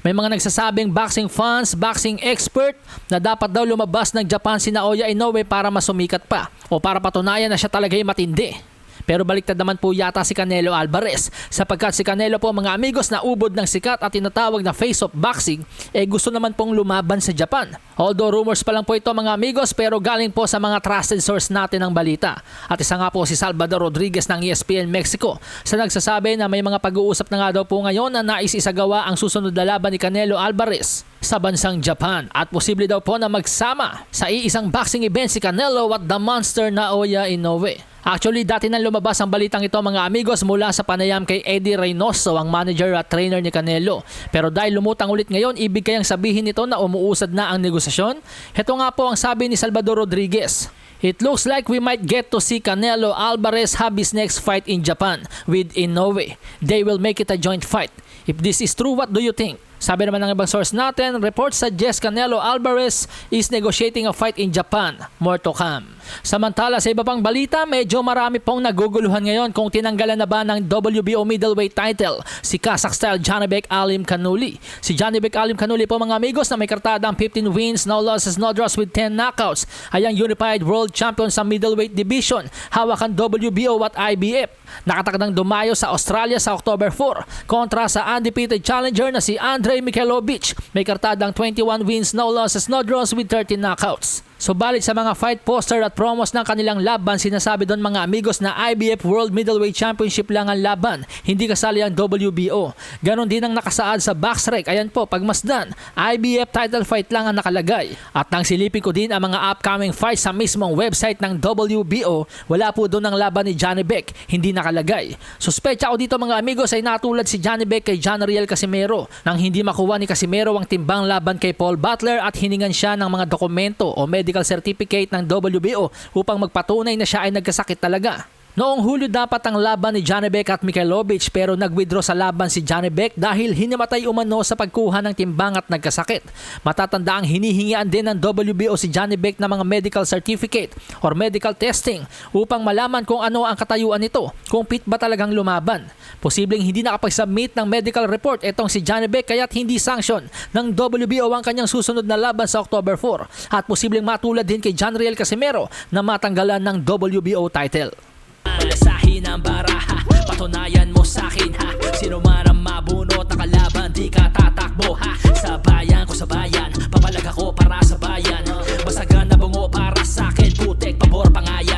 May mga nagsasabing boxing fans, boxing expert na dapat daw lumabas ng Japan si Naoya Inoue para masumikat pa o para patunayan na siya talaga ay matindi. Pero baliktad naman po yata si Canelo Alvarez sapagkat si Canelo po mga amigos na ubod ng sikat at tinatawag na face of boxing eh gusto naman pong lumaban sa Japan. Although rumors pa lang po ito mga amigos pero galing po sa mga trusted source natin ng balita. At isa nga po si Salvador Rodriguez ng ESPN Mexico sa nagsasabi na may mga pag-uusap na nga daw po ngayon na nais isagawa ang susunod na laban ni Canelo Alvarez sa bansang Japan at posible daw po na magsama sa iisang boxing event si Canelo at the monster Naoya Inoue. Actually, dati nang lumabas ang balitang ito mga amigos mula sa panayam kay Eddie Reynoso, ang manager at trainer ni Canelo. Pero dahil lumutang ulit ngayon, ibig kayang sabihin nito na umuusad na ang negosasyon? Heto nga po ang sabi ni Salvador Rodriguez. It looks like we might get to see Canelo Alvarez have his next fight in Japan with Inoue. They will make it a joint fight. If this is true, what do you think? Sabi naman ng ibang source natin, reports suggest Canelo Alvarez is negotiating a fight in Japan. More to come. Samantala sa iba pang balita, medyo marami pong naguguluhan ngayon kung tinanggalan na ba ng WBO middleweight title si Kazakh style Janibek Alim Kanuli. Si Janibek Alim Kanuli po mga amigos na may kartadang 15 wins, no losses, no draws with 10 knockouts ay ang unified world champion sa middleweight division. Hawak ang WBO at IBF. Nakatakdang dumayo sa Australia sa October 4 kontra sa undefeated challenger na si Andrei Mikhailovich. May kartadang 21 wins, no losses, no draws with 13 knockouts. Subalit sa mga fight poster at promos ng kanilang laban, sinasabi doon mga amigos na IBF World Middleweight Championship lang ang laban, hindi kasali ang WBO. Ganon din ang nakasaad sa boxrec. Ayan po, pagmasdan, IBF title fight lang ang nakalagay. At nang silipin ko din ang mga upcoming fights sa mismong website ng WBO, wala po doon ang laban ni Johnny Beck, hindi nakalagay. Suspecha ko dito mga amigos ay natulad si Johnny Beck kay John Riel Casimero nang hindi makuha ni Casimero ang timbang laban kay Paul Butler at hiningan siya ng mga dokumento o medical certificate ng WBO upang magpatunay na siya ay nagkasakit talaga. Noong Hulyo dapat ang laban ni Johnny Beck at Mikhailovich pero nag-withdraw sa laban si Johnny Beck dahil hinamatay umano sa pagkuha ng timbang at nagkasakit. Matatanda ang hinihingian din ng WBO si Johnny Beck ng mga medical certificate or medical testing upang malaman kung ano ang katayuan nito, kung fit ba talagang lumaban. Posibleng hindi nakapag-submit ng medical report itong si Johnny Beck kaya't hindi sanction ng WBO ang kanyang susunod na laban sa October 4 at posibleng matulad din kay John Riel Casimero na matanggalan ng WBO title. Palasahin ang baraha. Patunayan mo sa'kin ha? Sino man ang mabunot na kalaban Di ka tatakbo ha? Sa bayan ko sa bayan. Papalag ako para sa bayan. Masagan na bungo para sa'kin Putek, pabor, pangayan